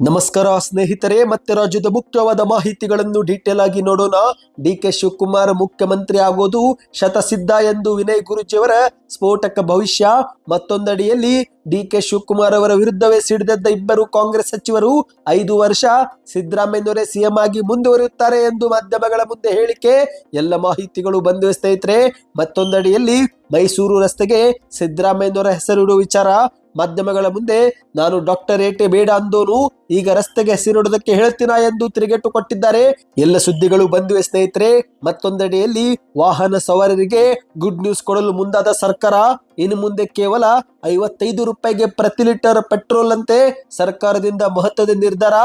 ನಮಸ್ಕಾರ ಸ್ನೇಹಿತರೆ, ಮತ್ತೆ ರಾಜ್ಯದ ಮುಖ್ಯವಾದ ಮಾಹಿತಿಗಳನ್ನು ಡೀಟೇಲ್ ಆಗಿ ನೋಡೋಣ. ಡಿ ಕೆ ಶಿವಕುಮಾರ್ ಮುಖ್ಯಮಂತ್ರಿ ಆಗೋದು ಶತಸಿದ್ಧ ಎಂದು ವಿನಯ್ ಗುರುಜಿಯವರ ಸ್ಫೋಟಕ ಭವಿಷ್ಯ. ಮತ್ತೊಂದಡಿಯಲ್ಲಿ ಡಿ ಕೆ ಶಿವಕುಮಾರ್ ಅವರ ವಿರುದ್ಧವೇ ಸಿಡಿದದ್ದ ಇಬ್ಬರು ಕಾಂಗ್ರೆಸ್ ಸಚಿವರು ಐದು ವರ್ಷ ಸಿದ್ದರಾಮಯ್ಯನವರೇ ಸಿಎಂ ಆಗಿ ಮುಂದುವರಿಯುತ್ತಾರೆ ಎಂದು ಮಾಧ್ಯಮಗಳ ಮುಂದೆ ಹೇಳಿಕೆ. ಎಲ್ಲ ಮಾಹಿತಿಗಳು ಬಂದಿವೆ ಸ್ನೇಹಿತರೆ. ಮತ್ತೊಂದಡಿಯಲ್ಲಿ ಮೈಸೂರು ರಸ್ತೆಗೆ ಸಿದ್ದರಾಮಯ್ಯನವರ ಹೆಸರಿಡುವ ವಿಚಾರ. ಮಾಧ್ಯಮಗಳ ಮುಂದೆ ನಾನು ಡಾಕ್ಟರ್ ಏಟೆ ಬೇಡ ಅಂದೋನು, ಈಗ ರಸ್ತೆಗೆ ಹಸಿರುಡೋದಕ್ಕೆ ಹೇಳ್ತೀನ ಎಂದು ತಿರುಗೇಟು ಕೊಟ್ಟಿದ್ದಾರೆ. ಎಲ್ಲ ಸುದ್ದಿಗಳು ಬಂದಿವೆ ಸ್ನೇಹಿತರೆ, ಮತ್ತೊಂದೆಡೆಯಲ್ಲಿ ವಾಹನ ಸವಾರರಿಗೆ ಗುಡ್ ನ್ಯೂಸ್ ಕೊಡಲು ಮುಂದಾದ ಸರ್ಕಾರ, ಇನ್ನು ಮುಂದೆ ಕೇವಲ ಐವತ್ತೈದು ರೂಪಾಯಿಗೆ ಪ್ರತಿ ಲೀಟರ್ ಪೆಟ್ರೋಲ್ ಅಂತೆ ಸರ್ಕಾರದಿಂದ ಮಹತ್ವದ ನಿರ್ಧಾರ,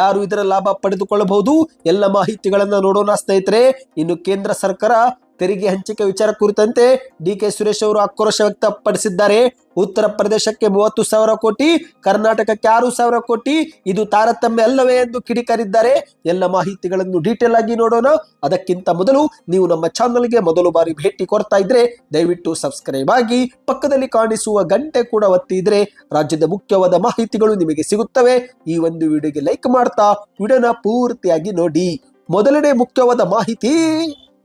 ಯಾರು ಇದರ ಲಾಭ ಪಡೆದುಕೊಳ್ಳಬಹುದು? ಎಲ್ಲ ಮಾಹಿತಿಗಳನ್ನ ನೋಡೋಣ ಸ್ನೇಹಿತರೆ. ಇನ್ನು ಕೇಂದ್ರ ಸರ್ಕಾರ ತೆರಿಗೆ ಹಂಚಿಕೆ ವಿಚಾರ ಕುರಿತಂತೆ ಡಿ ಕೆ ಸುರೇಶ್ ಅವರು ಆಕ್ರೋಶ ವ್ಯಕ್ತಪಡಿಸಿದ್ದಾರೆ. ಉತ್ತರ ಪ್ರದೇಶಕ್ಕೆ ಮೂವತ್ತು ಸಾವಿರ ಕೋಟಿ, ಕರ್ನಾಟಕಕ್ಕೆ ಆರು ಸಾವಿರ ಕೋಟಿ, ಇದು ತಾರತಮ್ಯ ಅಲ್ಲವೇ ಎಂದು ಕಿಡಿಕಾರಿದ್ದಾರೆ. ಎಲ್ಲ ಮಾಹಿತಿಗಳನ್ನು ಡೀಟೇಲ್ ಆಗಿ ನೋಡೋಣ. ಅದಕ್ಕಿಂತ ಮೊದಲು ನೀವು ನಮ್ಮ ಚಾನಲ್ಗೆ ಮೊದಲು ಬಾರಿ ಭೇಟಿ ಕೊಡ್ತಾ ಇದ್ರೆ ದಯವಿಟ್ಟು ಸಬ್ಸ್ಕ್ರೈಬ್ ಆಗಿ ಪಕ್ಕದಲ್ಲಿ ಕಾಣಿಸುವ ಗಂಟೆ ಕೂಡ ಒತ್ತಿದ್ರೆ ರಾಜ್ಯದ ಮುಖ್ಯವಾದ ಮಾಹಿತಿಗಳು ನಿಮಗೆ ಸಿಗುತ್ತವೆ. ಈ ಒಂದು ವಿಡಿಯೋಗೆ ಲೈಕ್ ಮಾಡ್ತಾ, ವಿಡಿಯೋನ ಪೂರ್ತಿಯಾಗಿ ನೋಡಿ. ಮೊದಲನೇ ಮುಖ್ಯವಾದ ಮಾಹಿತಿ.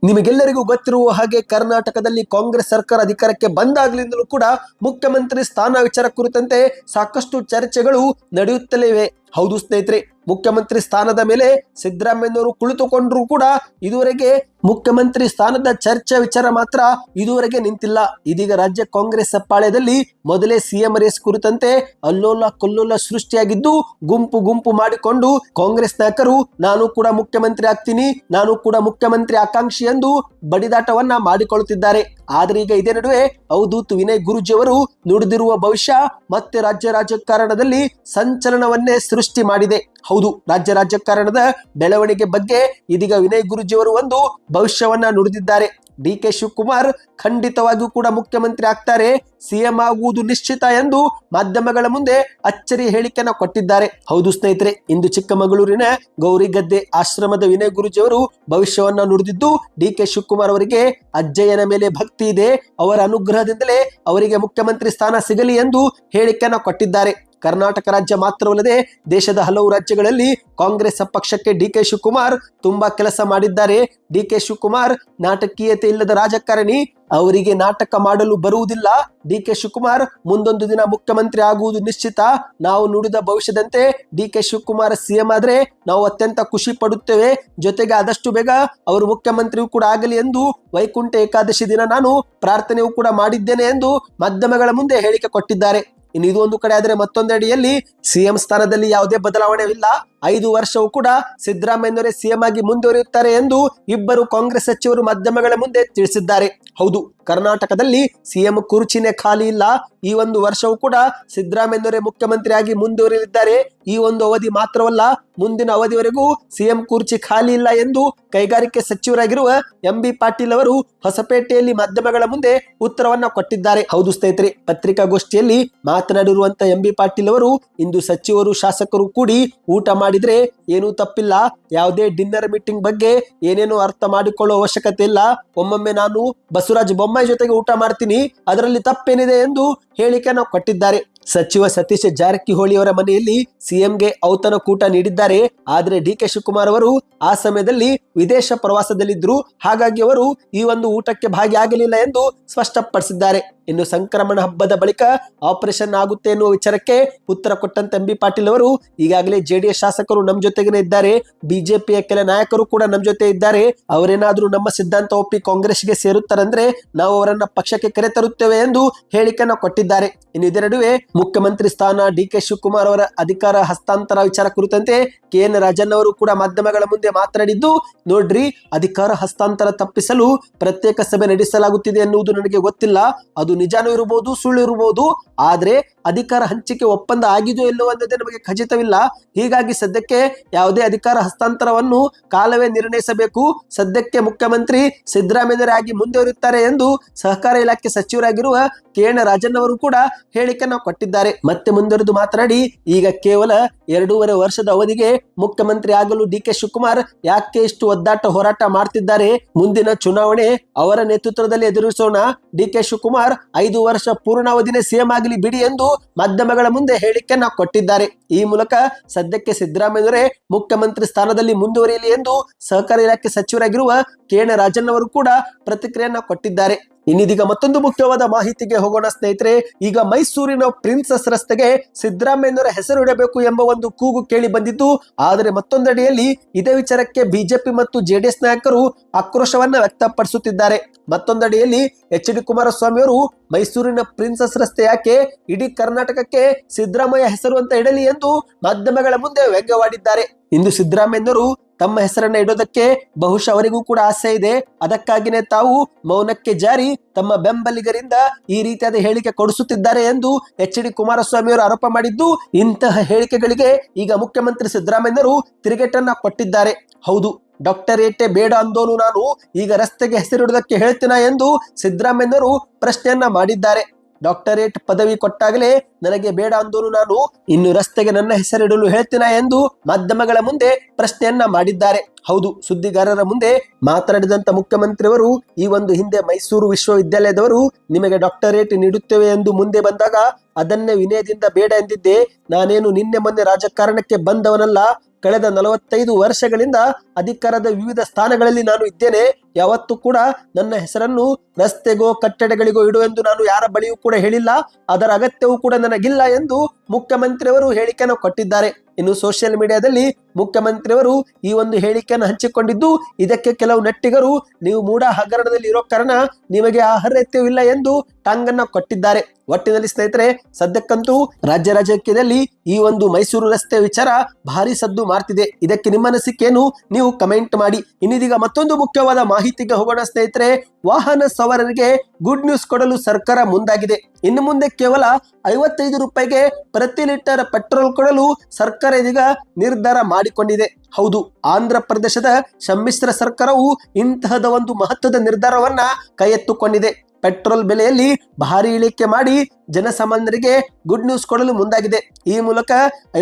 ನಿಮಗೆಲ್ಲರಿಗೂ ಗೊತ್ತಿರುವ ಹಾಗೆ ಕರ್ನಾಟಕದಲ್ಲಿ ಕಾಂಗ್ರೆಸ್ ಸರ್ಕಾರ ಅಧಿಕಾರಕ್ಕೆ ಬಂದಾಗಲಿಂದಲೂ ಕೂಡ ಮುಖ್ಯಮಂತ್ರಿ ಸ್ಥಾನ ವಿಚಾರ ಕುರಿತಂತೆ ಸಾಕಷ್ಟು ಚರ್ಚೆಗಳು ನಡೆಯುತ್ತಲೇ ಇವೆ. ಹೌದು ಸ್ನೇಹಿತರೆ, ಮುಖ್ಯಮಂತ್ರಿ ಸ್ಥಾನದ ಮೇಲೆ ಸಿದ್ದರಾಮಯ್ಯನವರು ಕುಳಿತುಕೊಂಡ್ರು ಕೂಡ ಇದುವರೆಗೆ ಮುಖ್ಯಮಂತ್ರಿ ಸ್ಥಾನದ ಚರ್ಚೆ ವಿಚಾರ ಮಾತ್ರ ಇದುವರೆಗೆ ನಿಂತಿಲ್ಲ. ಇದೀಗ ರಾಜ್ಯ ಕಾಂಗ್ರೆಸ್ ಪಾಳ್ಯದಲ್ಲಿ ಮೊದಲೇ ಸಿಎಂ ರೇಸ್ ಕುರಿತಂತೆ ಅಲ್ಲೋಲ ಕೊಲ್ಲೋಲ ಸೃಷ್ಟಿಯಾಗಿದ್ದು ಗುಂಪು ಗುಂಪು ಮಾಡಿಕೊಂಡು ಕಾಂಗ್ರೆಸ್ ನಾಯಕರು, ನಾನು ಕೂಡ ಮುಖ್ಯಮಂತ್ರಿ ಆಗ್ತೀನಿ, ನಾನು ಕೂಡ ಮುಖ್ಯಮಂತ್ರಿ ಆಕಾಂಕ್ಷಿ ಎಂದು ಬಡಿದಾಟವನ್ನ ಮಾಡಿಕೊಳ್ಳುತ್ತಿದ್ದಾರೆ. ಆದ್ರೆ ಈಗ ಇದೇ ನಡುವೆ ಅವಧೂತ್ ವಿನಯ್ ಗುರುಜಿ ಅವರು ನುಡಿದಿರುವ ಭವಿಷ್ಯ ಮತ್ತೆ ರಾಜ್ಯ ರಾಜಕಾರಣದಲ್ಲಿ ಸಂಚಲನವನ್ನೇ ಸೃಷ್ಟಿ ಮಾಡಿದೆ. ಹೌದು, ರಾಜ್ಯ ರಾಜಕಾರಣದ ಬೆಳವಣಿಗೆ ಬಗ್ಗೆ ಇದೀಗ ವಿನಯ್ ಗುರುಜಿಯವರು ಒಂದು ಭವಿಷ್ಯವನ್ನ ನುಡಿದಿದ್ದಾರೆ. ಡಿ ಕೆ ಶಿವಕುಮಾರ್ ಖಂಡಿತವಾಗಿಯೂ ಕೂಡ ಮುಖ್ಯಮಂತ್ರಿ ಆಗ್ತಾರೆ. ಸಿಎಂ ಆಗುವುದು ನಿಶ್ಚಿತ ಎಂದು ಮಾಧ್ಯಮಗಳ ಮುಂದೆ ಅಚ್ಚರಿ ಹೇಳಿಕೆಯನ್ನು ಕೊಟ್ಟಿದ್ದಾರೆ. ಹೌದು ಸ್ನೇಹಿತರೆ, ಇಂದು ಚಿಕ್ಕಮಗಳೂರಿನ ಗೌರಿಗದ್ದೆ ಆಶ್ರಮದ ವಿನಯ್ ಗುರುಜಿ ಅವರು ಭವಿಷ್ಯವನ್ನ ನುಡಿದಿದ್ದು, ಡಿ ಕೆ ಶಿವಕುಮಾರ್ ಅವರಿಗೆ ಅಜ್ಜಯ್ಯನ ಮೇಲೆ ಭಕ್ತಿ ಇದೆ, ಅವರ ಅನುಗ್ರಹದಿಂದಲೇ ಅವರಿಗೆ ಮುಖ್ಯಮಂತ್ರಿ ಸ್ಥಾನ ಸಿಗಲಿ ಎಂದು ಹೇಳಿಕೆಯನ್ನು ಕೊಟ್ಟಿದ್ದಾರೆ. ಕರ್ನಾಟಕ ರಾಜ್ಯ ಮಾತ್ರವಲ್ಲದೆ ದೇಶದ ಹಲವು ರಾಜ್ಯಗಳಲ್ಲಿ ಕಾಂಗ್ರೆಸ್ ಪಕ್ಷಕ್ಕೆ ಡಿ ಕೆ ಶಿವಕುಮಾರ್ ತುಂಬಾ ಕೆಲಸ ಮಾಡಿದ್ದಾರೆ. ಡಿ ಕೆ ಶಿವಕುಮಾರ್ ನಾಟಕೀಯತೆ ಇಲ್ಲದ ರಾಜಕಾರಣಿ ಅವರಿಗೆ ನಾಟಕ ಮಾಡಲು ಬರುವುದಿಲ್ಲ. ಡಿ ಕೆ ಶಿವಕುಮಾರ್ ಮುಂದೊಂದು ದಿನ ಮುಖ್ಯಮಂತ್ರಿ ಆಗುವುದು ನಿಶ್ಚಿತ. ನಾವು ನುಡಿದ ಭವಿಷ್ಯದಂತೆ ಡಿ ಕೆ ಶಿವಕುಮಾರ್ ಸಿಎಂ ಆದರೆ ನಾವು ಅತ್ಯಂತ ಖುಷಿ ಪಡುತ್ತೇವೆ. ಜೊತೆಗೆ ಆದಷ್ಟು ಬೇಗ ಅವರು ಮುಖ್ಯಮಂತ್ರಿಯೂ ಕೂಡ ಆಗಲಿ ಎಂದು ವೈಕುಂಠ ಏಕಾದಶಿ ದಿನ ನಾನು ಪ್ರಾರ್ಥನೆಯೂ ಕೂಡ ಮಾಡಿದ್ದೇನೆ ಎಂದು ಮಾಧ್ಯಮಗಳ ಮುಂದೆ ಹೇಳಿಕೆ ಕೊಟ್ಟಿದ್ದಾರೆ. ಇನ್ನು ಇದು ಒಂದು ಕಡೆ ಆದರೆ ಮತ್ತೊಂದೆಡೆಯಲ್ಲಿ ಸಿಎಂ ಸ್ಥಾನದಲ್ಲಿ ಯಾವುದೇ ಬದಲಾವಣೆ ಇಲ್ಲ ಐದು ವರ್ಷವೂ ಕೂಡ ಸಿದ್ದರಾಮಯ್ಯನವರೇ ಸಿಎಂ ಆಗಿ ಮುಂದುವರಿಯುತ್ತಾರೆ ಎಂದು ಇಬ್ಬರು ಕಾಂಗ್ರೆಸ್ ಸಚಿವರು ಮಾಧ್ಯಮಗಳ ಮುಂದೆ ತಿಳಿಸಿದ್ದಾರೆ. ಹೌದು ಕರ್ನಾಟಕದಲ್ಲಿ ಸಿಎಂ ಕುರ್ಚಿನೇ ಖಾಲಿ ಇಲ್ಲ. ಈ ಒಂದು ವರ್ಷವೂ ಕೂಡ ಸಿದ್ದರಾಮಯ್ಯನವರೇ ಮುಖ್ಯಮಂತ್ರಿಯಾಗಿ ಮುಂದುವರಿಯಲಿದ್ದಾರೆ. ಈ ಒಂದು ಅವಧಿ ಮಾತ್ರವಲ್ಲ, ಮುಂದಿನ ಅವಧಿವರೆಗೂ ಸಿಎಂ ಕುರ್ಚಿ ಖಾಲಿ ಇಲ್ಲ ಎಂದು ಕೈಗಾರಿಕೆ ಸಚಿವರಾಗಿರುವ ಎಂ ಬಿ ಪಾಟೀಲ್ ಅವರು ಹೊಸಪೇಟೆಯಲ್ಲಿ ಮಾಧ್ಯಮಗಳ ಮುಂದೆ ಉತ್ತರವನ್ನ ಕೊಟ್ಟಿದ್ದಾರೆ. ಹೌದು ಸ್ನೇಹಿತರೆ, ಪತ್ರಿಕಾಗೋಷ್ಠಿಯಲ್ಲಿ ಮಾತನಾಡಿರುವಂತ ಎಂ ಬಿ ಪಾಟೀಲ್ ಅವರು, ಇಂದು ಸಚಿವರು, ಶಾಸಕರು ಕೂಡಿ ಊಟ ಮಾಡಿದ್ರೆ ಏನೂ ತಪ್ಪಿಲ್ಲ. ಯಾವುದೇ ಡಿನ್ನರ್ ಮೀಟಿಂಗ್ ಬಗ್ಗೆ ಏನೇನು ಅರ್ಥ ಮಾಡಿಕೊಳ್ಳುವ ಅವಶ್ಯಕತೆ ಇಲ್ಲ. ಒಮ್ಮೊಮ್ಮೆ ನಾನು ಬಸವರಾಜ ಬೊಮ್ಮಾಯಿ ಜೊತೆಗೆ ಊಟ ಮಾಡ್ತೀನಿ. ಅದರಲ್ಲಿ ತಪ್ಪೇನಿದೆ ಎಂದು ಹೇಳಿಕೆಯನ್ನು ಕೊಟ್ಟಿದ್ದಾರೆ. ಸಚಿವ ಸತೀಶ್ ಜಾರಕಿಹೊಳಿ ಅವರ ಮನೆಯಲ್ಲಿ ಸಿಎಂಗೆ ಔತಣಕೂಟ ನೀಡಿದ್ದಾರೆ. ಆದರೆ ಡಿ ಕೆ ಶಿವಕುಮಾರ್ ಅವರು ಆ ಸಮಯದಲ್ಲಿ ವಿದೇಶ ಪ್ರವಾಸದಲ್ಲಿದ್ದರು. ಹಾಗಾಗಿ ಅವರು ಈ ಒಂದು ಊಟಕ್ಕೆ ಭಾಗಿಯಾಗಲಿಲ್ಲ ಎಂದು ಸ್ಪಷ್ಟಪಡಿಸಿದ್ದಾರೆ. ಇನ್ನು ಸಂಕ್ರಮಣ ಹಬ್ಬದ ಬಳಿಕ ಆಪರೇಷನ್ ಆಗುತ್ತೆ ಎನ್ನುವ ವಿಚಾರಕ್ಕೆ ಉತ್ತರ ಕೊಟ್ಟಂತ ಎಂ ಬಿ ಪಾಟೀಲ್ ಅವರು, ಈಗಾಗಲೇ ಜೆಡಿಎಸ್ ಶಾಸಕರು ನಮ್ಮ ಜೊತೆಗೇನೆ ಇದ್ದಾರೆ, ಬಿಜೆಪಿಯ ಕೆಲ ನಾಯಕರು ಕೂಡ ನಮ್ಮ ಜೊತೆ ಇದ್ದಾರೆ, ಅವರೇನಾದರೂ ನಮ್ಮ ಸಿದ್ಧಾಂತ ಒಪ್ಪಿ ಕಾಂಗ್ರೆಸ್ಗೆ ಸೇರುತ್ತಾರಂದ್ರೆ ನಾವು ಅವರನ್ನ ಪಕ್ಷಕ್ಕೆ ಕರೆತರುತ್ತೇವೆ ಎಂದು ಹೇಳಿಕೆಯನ್ನು ಕೊಟ್ಟಿದ್ದಾರೆ. ಇನ್ನು ಇದರ ನಡುವೆ ಮುಖ್ಯಮಂತ್ರಿ ಸ್ಥಾನ ಡಿ ಕೆ ಶಿವಕುಮಾರ್ ಅವರ ಅಧಿಕಾರ ಹಸ್ತಾಂತರ ವಿಚಾರ ಕುರಿತಂತೆ ಕೆ ಎನ್ ರಾಜನ್ ಅವರು ಕೂಡ ಮಾಧ್ಯಮಗಳ ಮುಂದೆ ಮಾತನಾಡಿದ್ದು, ನೋಡ್ರಿ ಅಧಿಕಾರ ಹಸ್ತಾಂತರ ತಪ್ಪಿಸಲು ಪ್ರತ್ಯೇಕ ಸಭೆ ನಡೆಸಲಾಗುತ್ತಿದೆ ಎನ್ನುವುದು ನನಗೆ ಗೊತ್ತಿಲ್ಲ, ಅದು ನಿಜಾನೂ ಇರ್ಬೋದು ಸುಳ್ಳು ಇರ್ಬೋದು ಆದ್ರೆ ಅಧಿಕಾರ ಹಂಚಿಕೆ ಒಪ್ಪಂದ ಆಗಿದೆಯೋ ಇಲ್ಲವೋ ಅನ್ನೋದೇ ನಮಗೆ ಖಚಿತವಿಲ್ಲ. ಹೀಗಾಗಿ ಸದ್ಯಕ್ಕೆ ಯಾವುದೇ ಅಧಿಕಾರ ಹಸ್ತಾಂತರವನ್ನು ಕಾಲವೇ ನಿರ್ಣಯಿಸಬೇಕು. ಸದ್ಯಕ್ಕೆ ಮುಖ್ಯಮಂತ್ರಿ ಸಿದ್ದರಾಮಯ್ಯರಾಗಿ ಮುಂದುವರಿಯುತ್ತಾರೆ ಎಂದು ಸಹಕಾರ ಇಲಾಖೆ ಸಚಿವರಾಗಿರುವ ಕೆ ಎನ್ ರಾಜನ್ ಅವರು ಕೂಡ ಹೇಳಿಕೆಯನ್ನು ಕೊಟ್ಟಿದ್ದಾರೆ. ಮತ್ತೆ ಮುಂದುವರೆದು ಮಾತನಾಡಿ, ಈಗ ಕೇವಲ ಎರಡೂವರೆ ವರ್ಷದ ಅವಧಿಗೆ ಮುಖ್ಯಮಂತ್ರಿ ಆಗಲು ಡಿ ಕೆ ಶಿವಕುಮಾರ್ ಯಾಕೆ ಇಷ್ಟು ಒದ್ದಾಟ ಹೋರಾಟ ಮಾಡ್ತಿದ್ದಾರೆ? ಮುಂದಿನ ಚುನಾವಣೆ ಅವರ ನೇತೃತ್ವದಲ್ಲಿ ಎದುರಿಸೋಣ. ಡಿ ಕೆ ಶಿವಕುಮಾರ್ ಐದು ವರ್ಷ ಪೂರ್ಣಾವಧಿನೇ ಸಿಎಂ ಆಗಲಿ ಬಿಡಿ ಎಂದು ಮಾಧ್ಯಮಗಳ ಮುಂದೆ ಹೇಳಿಕೆಯನ್ನ ಕೊಟ್ಟಿದ್ದಾರೆ. ಈ ಮೂಲಕ ಸದ್ಯಕ್ಕೆ ಸಿದ್ದರಾಮಯ್ಯವರೇ ಮುಖ್ಯಮಂತ್ರಿ ಸ್ಥಾನದಲ್ಲಿ ಮುಂದುವರಿಯಲಿ ಎಂದು ಸಹಕಾರ ಇಲಾಖೆ ಸಚಿವರಾಗಿರುವ ಕೆ ಎನ್ ರಾಜನ್ ಅವರು ಕೂಡ ಪ್ರತಿಕ್ರಿಯೆಯನ್ನ ಕೊಟ್ಟಿದ್ದಾರೆ. ಇನ್ನಿದೀಗ ಮತ್ತೊಂದು ಮುಖ್ಯವಾದ ಮಾಹಿತಿಗೆ ಹೋಗೋಣ ಸ್ನೇಹಿತರೆ, ಈಗ ಮೈಸೂರಿನ ಪ್ರಿನ್ಸಸ್ ರಸ್ತೆಗೆ ಸಿದ್ದರಾಮಯ್ಯನವರ ಹೆಸರು ಇಡಬೇಕು ಎಂಬ ಒಂದು ಕೂಗು ಕೇಳಿ ಬಂದಿದ್ದು, ಆದರೆ ಮತ್ತೊಂದೆಡೆಯಲ್ಲಿ ಇದೇ ವಿಚಾರಕ್ಕೆ ಬಿಜೆಪಿ ಮತ್ತು ಜೆಡಿಎಸ್ ನಾಯಕರು ಆಕ್ರೋಶವನ್ನ ವ್ಯಕ್ತಪಡಿಸುತ್ತಿದ್ದಾರೆ. ಮತ್ತೊಂದೆಡೆಯಲ್ಲಿ ಎಚ್ ಡಿ ಕುಮಾರಸ್ವಾಮಿ ಅವರು ಮೈಸೂರಿನ ಪ್ರಿನ್ಸಸ್ ರಸ್ತೆ ಯಾಕೆ ಇಡೀ ಕರ್ನಾಟಕಕ್ಕೆ ಸಿದ್ದರಾಮಯ್ಯ ಹೆಸರು ಅಂತ ಇಡಲಿ ಎಂದು ಮಾಧ್ಯಮಗಳ ಮುಂದೆ ವ್ಯಂಗ್ಯವಾಡಿದ್ದಾರೆ. ಇಂದು ಸಿದ್ದರಾಮಯ್ಯನವರು ತಮ್ಮ ಹೆಸರನ್ನ ಇಡೋದಕ್ಕೆ ಬಹುಶಃ ಅವರಿಗೂ ಕೂಡ ಆಸೆ ಇದೆ. ಅದಕ್ಕಾಗಿನೇ ತಾವು ಮೌನಕ್ಕೆ ಜಾರಿ ತಮ್ಮ ಬೆಂಬಲಿಗರಿಂದ ಈ ರೀತಿಯಾದ ಹೇಳಿಕೆ ಕೊಡಿಸುತ್ತಿದ್ದಾರೆ ಎಂದು ಎಚ್ ಡಿ ಕುಮಾರಸ್ವಾಮಿ ಅವರು ಆರೋಪ ಮಾಡಿದ್ದು, ಇಂತಹ ಹೇಳಿಕೆಗಳಿಗೆ ಈಗ ಮುಖ್ಯಮಂತ್ರಿ ಸಿದ್ದರಾಮಯ್ಯರು ತಿರುಗೇಟನ್ನ ಕೊಟ್ಟಿದ್ದಾರೆ. ಹೌದು ಡಾಕ್ಟರೇಟೆ ಬೇಡ ಅಂದೋನು ನಾನು, ಈಗ ರಸ್ತೆಗೆ ಹೆಸರಿಡುವುದಕ್ಕೆ ಹೇಳ್ತೀನ ಎಂದು ಸಿದ್ದರಾಮಯ್ಯನವರು ಪ್ರಶ್ನೆಯನ್ನ ಮಾಡಿದ್ದಾರೆ. ಡಾಕ್ಟರೇಟ್ ಪದವಿ ಕೊಟ್ಟಾಗಲೇ ನನಗೆ ಬೇಡ ಅಂದೋನು ನಾನು, ಇನ್ನು ರಸ್ತೆಗೆ ನನ್ನ ಹೆಸರಿಡಲು ಹೇಳ್ತೀನ ಎಂದು ಮಾಧ್ಯಮಗಳ ಮುಂದೆ ಪ್ರಶ್ನೆಯನ್ನ ಮಾಡಿದ್ದಾರೆ. ಹೌದು, ಸುದ್ದಿಗಾರರ ಮುಂದೆ ಮಾತನಾಡಿದಂತ ಮುಖ್ಯಮಂತ್ರಿಯವರು, ಈ ಒಂದು ಹಿಂದೆ ಮೈಸೂರು ವಿಶ್ವವಿದ್ಯಾಲಯದವರು ನಿಮಗೆ ಡಾಕ್ಟರೇಟ್ ನೀಡುತ್ತೇವೆ ಎಂದು ಮುಂದೆ ಬಂದಾಗ ಅದನ್ನೇ ವಿನಯದಿಂದ ಬೇಡ ಎಂದಿದ್ದೆ. ನಾನೇನು ನಿನ್ನೆ ಮೊನ್ನೆ ರಾಜಕಾರಣಕ್ಕೆ ಬಂದವನಲ್ಲ ಕಳೆದ ನಲವತ್ತೈದು ವರ್ಷಗಳಿಂದ ಅಧಿಕಾರದ ವಿವಿಧ ಸ್ಥಾನಗಳಲ್ಲಿ ನಾನು ಇದ್ದೇನೆ. ಯಾವತ್ತೂ ಕೂಡ ನನ್ನ ಹೆಸರನ್ನು ರಸ್ತೆಗೋ ಕಟ್ಟಡಗಳಿಗೋ ಇಡುವೆಂದು ನಾನು ಯಾರ ಬಳಿಯೂ ಕೂಡ ಹೇಳಿಲ್ಲ. ಅದರ ಅಗತ್ಯವೂ ಕೂಡ ನನಗಿಲ್ಲ ಎಂದು ಮುಖ್ಯಮಂತ್ರಿಯವರು ಹೇಳಿಕೆಯನ್ನು ಕೊಟ್ಟಿದ್ದಾರೆ. ಇನ್ನು ಸೋಷಿಯಲ್ ಮೀಡಿಯಾದಲ್ಲಿ ಮುಖ್ಯಮಂತ್ರಿಯವರು ಈ ಒಂದು ಹೇಳಿಕೆಯನ್ನು ಹಂಚಿಕೊಂಡಿದ್ದು, ಇದಕ್ಕೆ ಕೆಲವು ನೆಟ್ಟಿಗರು, ನೀವು ಮೂಡ ಹಗರಣದಲ್ಲಿ ಇರೋ ಕಾರಣ ನಿಮಗೆ ಆ ಅರ್ಹತೆಯೂ ಎಂದು ಟಾಂಗನ್ನ ಕೊಟ್ಟಿದ್ದಾರೆ. ಒಟ್ಟಿನಲ್ಲಿ ಸ್ನೇಹಿತರೆ, ಸದ್ಯಕ್ಕಂತೂ ರಾಜ್ಯ ರಾಜಕೀಯದಲ್ಲಿ ಈ ಒಂದು ಮೈಸೂರು ರಸ್ತೆ ವಿಚಾರ ಭಾರಿ ಸದ್ದು ಮಾಡ್ತಿದೆ ಇದಕ್ಕೆ ನಿಮ್ಮ ಅನಿಸಿಕೆಯನ್ನು ನೀವು ಕಮೆಂಟ್ ಮಾಡಿ. ಇನ್ನಿದೀಗ ಮತ್ತೊಂದು ಮುಖ್ಯವಾದ ಮಾಹಿತಿಗೆ ಹೋಗೋಣ ಸ್ನೇಹಿತರೆ, ವಾಹನ ಸವಾರರಿಗೆ ಗುಡ್ ನ್ಯೂಸ್ ಕೊಡಲು ಸರ್ಕಾರ ಮುಂದಾಗಿದೆ. ಇನ್ನು ಮುಂದೆ ಕೇವಲ ಐವತ್ತೈದು ರೂಪಾಯಿಗೆ ಪ್ರತಿ ಲೀಟರ್ ಪೆಟ್ರೋಲ್ ಕೊಡಲು ಸರ್ಕಾರ ಇದೀಗ ನಿರ್ಧಾರ ಮಾಡಿಕೊಂಡಿದೆ. ಹೌದು, ಆಂಧ್ರ ಪ್ರದೇಶದ ಸಮ್ಮಿಶ್ರ ಸರ್ಕಾರವು ಇಂತಹದ ಒಂದು ಮಹತ್ವದ ನಿರ್ಧಾರವನ್ನ ಕೈ ಎತ್ತುಕೊಂಡಿದೆ ಪೆಟ್ರೋಲ್ ಬೆಲೆಯಲ್ಲಿ ಭಾರಿ ಇಳಿಕೆ ಮಾಡಿ ಜನಸಾಮಾನ್ಯರಿಗೆ ಗುಡ್ ನ್ಯೂಸ್ ಕೊಡಲು ಮುಂದಾಗಿದೆ. ಈ ಮೂಲಕ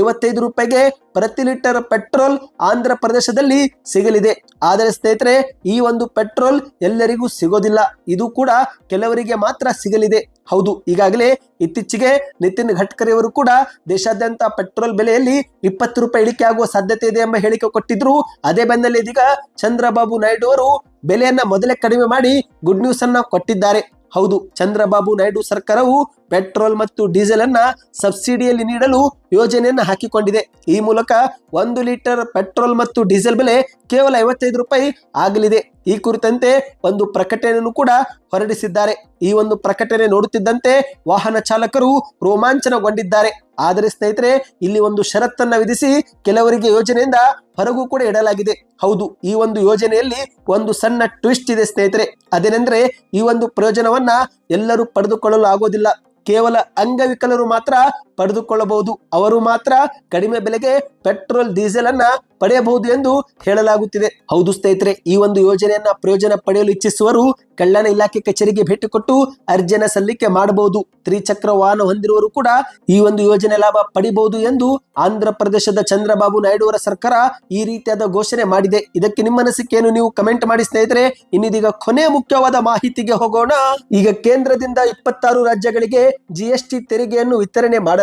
ಐವತ್ತೈದು ರೂಪಾಯಿಗೆ ಪ್ರತಿ ಲೀಟರ್ ಪೆಟ್ರೋಲ್ ಆಂಧ್ರ ಪ್ರದೇಶದಲ್ಲಿ ಸಿಗಲಿದೆ. ಆದರೆ ಸ್ನೇಹಿತರೆ, ಈ ಒಂದು ಪೆಟ್ರೋಲ್ ಎಲ್ಲರಿಗೂ ಸಿಗೋದಿಲ್ಲ. ಇದು ಕೂಡ ಕೆಲವರಿಗೆ ಮಾತ್ರ ಸಿಗಲಿದೆ. ಹೌದು, ಈಗಾಗಲೇ ಇತ್ತೀಚೆಗೆ ನಿತಿನ್ ಗಡ್ಕರಿ ಅವರು ಕೂಡ ದೇಶಾದ್ಯಂತ ಪೆಟ್ರೋಲ್ ಬೆಲೆಯಲ್ಲಿ ಇಪ್ಪತ್ತು ರೂಪಾಯಿ ಇಳಿಕೆ ಆಗುವ ಸಾಧ್ಯತೆ ಇದೆ ಎಂಬ ಹೇಳಿಕೆ ಕೊಟ್ಟಿದ್ರು. ಅದೇ ಬೆನ್ನಲ್ಲೇ ಇದೀಗ ಚಂದ್ರಬಾಬು ನಾಯ್ಡು ಅವರು ಬೆಲೆಯನ್ನ ಮೊದಲೇ ಕಡಿಮೆ ಮಾಡಿ ಗುಡ್ ನ್ಯೂಸ್ ಅನ್ನ ಕೊಟ್ಟಿದ್ದಾರೆ. ಹೌದು, ಚಂದ್ರಬಾಬು ನಾಯ್ಡು ಸರ್ಕಾರವು ಪೆಟ್ರೋಲ್ ಮತ್ತು ಡೀಸೆಲ್ ಅನ್ನ ಸಬ್ಸಿಡಿಯಲ್ಲಿ ನೀಡಲು ಯೋಜನೆಯನ್ನ ಹಾಕಿಕೊಂಡಿದೆ. ಈ ಮೂಲಕ ಒಂದು ಲೀಟರ್ ಪೆಟ್ರೋಲ್ ಮತ್ತು ಡೀಸೆಲ್ ಬೆಲೆ ಕೇವಲ ಐವತ್ತೈದು ರೂಪಾಯಿ ಆಗಲಿದೆ. ಈ ಕುರಿತಂತೆ ಒಂದು ಪ್ರಕಟಣೆಯನ್ನು ಕೂಡ ಹೊರಡಿಸಿದ್ದಾರೆ. ಈ ಒಂದು ಪ್ರಕಟಣೆ ನೋಡುತ್ತಿದ್ದಂತೆ ವಾಹನ ಚಾಲಕರು ರೋಮಾಂಚನಗೊಂಡಿದ್ದಾರೆ. ಆದರೆ ಸ್ನೇಹಿತರೆ, ಇಲ್ಲಿ ಒಂದು ಷರತ್ತನ್ನ ವಿಧಿಸಿ ಕೆಲವರಿಗೆ ಯೋಜನೆಯಿಂದ ಹೊರಗೂ ಕೂಡ ಇಡಲಾಗಿದೆ. ಹೌದು, ಈ ಒಂದು ಯೋಜನೆಯಲ್ಲಿ ಒಂದು ಸಣ್ಣ ಟ್ವಿಸ್ಟ್ ಇದೆ ಸ್ನೇಹಿತರೆ. ಅದೇನೆಂದ್ರೆ, ಈ ಒಂದು ಪ್ರಯೋಜನವನ್ನ ಎಲ್ಲರೂ ಪಡೆದುಕೊಳ್ಳಲು ಆಗೋದಿಲ್ಲ. ಕೇವಲ ಅಂಗವಿಕಲರು ಮಾತ್ರ ಪಡೆದುಕೊಳ್ಳಬಹುದು. ಅವರು ಮಾತ್ರ ಕಡಿಮೆ ಬೆಲೆಗೆ ಪೆಟ್ರೋಲ್, ಡೀಸೆಲ್ ಅನ್ನ ಪಡೆಯಬಹುದು ಎಂದು ಹೇಳಲಾಗುತ್ತಿದೆ. ಹೌದು ಸ್ನೇಹಿತರೆ, ಈ ಒಂದು ಯೋಜನೆಯನ್ನ ಪ್ರಯೋಜನ ಪಡೆಯಲು ಇಚ್ಛಿಸುವರು ಕಲ್ಯಾಣ ಇಲಾಖೆ ಕಚೇರಿಗೆ ಭೇಟಿ ಕೊಟ್ಟು ಅರ್ಜಿನ ಸಲ್ಲಿಕೆ ಮಾಡಬಹುದು. ತ್ರಿಚಕ್ರ ವಾಹನ ಹೊಂದಿರುವರು ಕೂಡ ಈ ಒಂದು ಯೋಜನೆ ಲಾಭ ಪಡಿಬಹುದು ಎಂದು ಆಂಧ್ರ ಪ್ರದೇಶದ ಚಂದ್ರಬಾಬು ನಾಯ್ಡು ಅವರ ಸರ್ಕಾರ ಈ ರೀತಿಯಾದ ಘೋಷಣೆ ಮಾಡಿದೆ. ಇದಕ್ಕೆ ನಿಮ್ಮ ಅನಿಸಿಕೆಯನ್ನು ನೀವು ಕಮೆಂಟ್ ಮಾಡಿ ಸ್ನೇಹಿತರೆ. ಇನ್ನಿದೀಗ ಕೊನೆ ಮುಖ್ಯವಾದ ಮಾಹಿತಿಗೆ ಹೋಗೋಣ. ಈಗ ಕೇಂದ್ರದಿಂದ ಇಪ್ಪತ್ತಾರು ರಾಜ್ಯಗಳಿಗೆ ಜಿಎಸ್ಟಿ ತೆರಿಗೆಯನ್ನು ವಿತರಣೆ ಮಾಡಲಾಗಿದೆ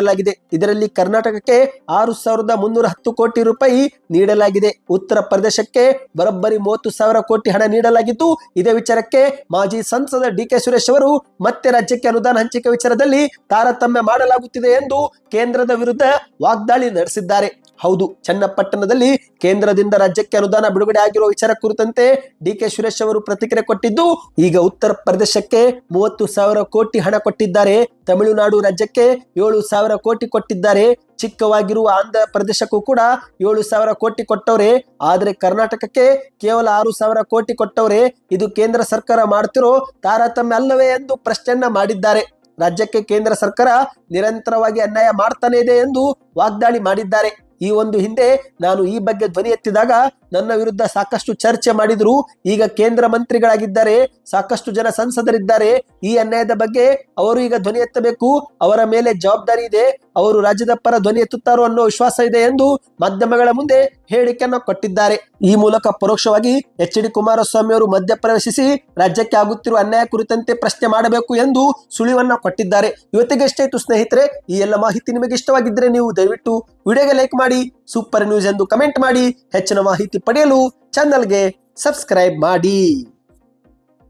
ಇದರಲ್ಲಿ ಕರ್ನಾಟಕಕ್ಕೆ ಆರು ಸಾವಿರದ ಮುನ್ನೂರ ಹತ್ತು ಕೋಟಿ ರೂಪಾಯಿ ನೀಡಲಾಗಿದೆ. ಉತ್ತರ ಪ್ರದೇಶಕ್ಕೆ ಬರೋಬ್ಬರಿ ಮೂವತ್ತು ಸಾವಿರ ಕೋಟಿ ಹಣ ನೀಡಲಾಗಿದ್ದು ಇದೇ ವಿಚಾರಕ್ಕೆ ಮಾಜಿ ಸಂಸದ ಡಿ ಕೆ ಸುರೇಶ್ ಅವರು ಮತ್ತೆ ರಾಜ್ಯಕ್ಕೆ ಅನುದಾನ ಹಂಚಿಕೆ ವಿಚಾರದಲ್ಲಿ ತಾರತಮ್ಯ ಮಾಡಲಾಗುತ್ತಿದೆ ಎಂದು ಕೇಂದ್ರದ ವಿರುದ್ಧ ವಾಗ್ದಾಳಿ ನಡೆಸಿದ್ದಾರೆ. ಹೌದು, ಚನ್ನಪಟ್ಟಣದಲ್ಲಿ ಕೇಂದ್ರದಿಂದ ರಾಜ್ಯಕ್ಕೆ ಅನುದಾನ ಬಿಡುಗಡೆ ಆಗಿರುವ ವಿಚಾರ ಕುರಿತಂತೆ ಡಿ ಕೆ ಸುರೇಶ್ ಅವರು ಪ್ರತಿಕ್ರಿಯೆ ಕೊಟ್ಟಿದ್ದು, ಈಗ ಉತ್ತರ ಪ್ರದೇಶಕ್ಕೆ ಮೂವತ್ತು ಸಾವಿರ ಕೋಟಿ ಹಣ ಕೊಟ್ಟಿದ್ದಾರೆ. ತಮಿಳುನಾಡು ರಾಜ್ಯಕ್ಕೆ ಏಳು ಸಾವಿರ ಕೋಟಿ ಕೊಟ್ಟಿದ್ದಾರೆ. ಚಿಕ್ಕವಾಗಿರುವ ಆಂಧ್ರ ಪ್ರದೇಶಕ್ಕೂ ಕೂಡ ಏಳು ಸಾವಿರ ಕೋಟಿ ಕೊಟ್ಟವ್ರೆ. ಆದರೆ ಕರ್ನಾಟಕಕ್ಕೆ ಕೇವಲ ಆರು ಸಾವಿರ ಕೋಟಿ ಕೊಟ್ಟವ್ರೆ. ಇದು ಕೇಂದ್ರ ಸರ್ಕಾರ ಮಾಡ್ತಿರೋ ತಾರತಮ್ಯ ಅಲ್ಲವೇ ಎಂದು ಪ್ರಶ್ನೆಯನ್ನ ಮಾಡಿದ್ದಾರೆ. ರಾಜ್ಯಕ್ಕೆ ಕೇಂದ್ರ ಸರ್ಕಾರ ನಿರಂತರವಾಗಿ ಅನ್ಯಾಯ ಮಾಡ್ತಾನೆ ಇದೆ ಎಂದು ವಾಗ್ದಾಳಿ ಮಾಡಿದ್ದಾರೆ. ಈ ಒಂದು ಹಿಂದೆ ನಾನು ಈ ಬಗ್ಗೆ ಧ್ವನಿ ಎತ್ತಿದಾಗ ನನ್ನ ವಿರುದ್ಧ ಸಾಕಷ್ಟು ಚರ್ಚೆ ಮಾಡಿದ್ರು. ಈಗ ಕೇಂದ್ರ ಮಂತ್ರಿಗಳಾಗಿದ್ದಾರೆ. ಸಾಕಷ್ಟು ಜನ ಸಂಸದರಿದ್ದಾರೆ. ಈ ಅನ್ಯಾಯದ ಬಗ್ಗೆ ಅವರು ಈಗ ಧ್ವನಿ ಎತ್ತಬೇಕು. ಅವರ ಮೇಲೆ ಜವಾಬ್ದಾರಿ ಇದೆ. ಅವರು ರಾಜ್ಯದ ಪರ ಧ್ವನಿ ಎತ್ತುತ್ತಾರೋ ಅನ್ನೋ ವಿಶ್ವಾಸ ಇದೆ ಎಂದು ಮಾಧ್ಯಮಗಳ ಮುಂದೆ ಹೇಳಿಕೆಯನ್ನು ಕೊಟ್ಟಿದ್ದಾರೆ. ಈ ಮೂಲಕ ಪರೋಕ್ಷವಾಗಿ ಎಚ್ ಡಿ ಕುಮಾರಸ್ವಾಮಿ ಅವರು ಮಧ್ಯಪ್ರವೇಶಿಸಿ ರಾಜ್ಯಕ್ಕೆ ಆಗುತ್ತಿರುವ ಅನ್ಯಾಯ ಕುರಿತಂತೆ ಪ್ರಶ್ನೆ ಮಾಡಬೇಕು ಎಂದು ಸುಳಿವನ್ನ ಕೊಟ್ಟಿದ್ದಾರೆ. ಇವತ್ತಿಗೆ ಎಷ್ಟೇ ಇತ್ತು ಸ್ನೇಹಿತರೆ. ಈ ಎಲ್ಲ ಮಾಹಿತಿ ನಿಮಗೆ ಇಷ್ಟವಾಗಿದ್ದರೆ ನೀವು ದಯವಿಟ್ಟು ವಿಡಿಯೋಗೆ ಲೈಕ್ ಮಾಡಿ, ಸೂಪರ್ ನ್ಯೂಸ್ ಎಂದು ಕಮೆಂಟ್ ಮಾಡಿ. ಹೆಚ್ಚಿನ ಪಡೆಯಲು ಚಾನಲ್ಗೆ ಸಬ್ಸ್ಕ್ರೈಬ್ ಮಾಡಿ.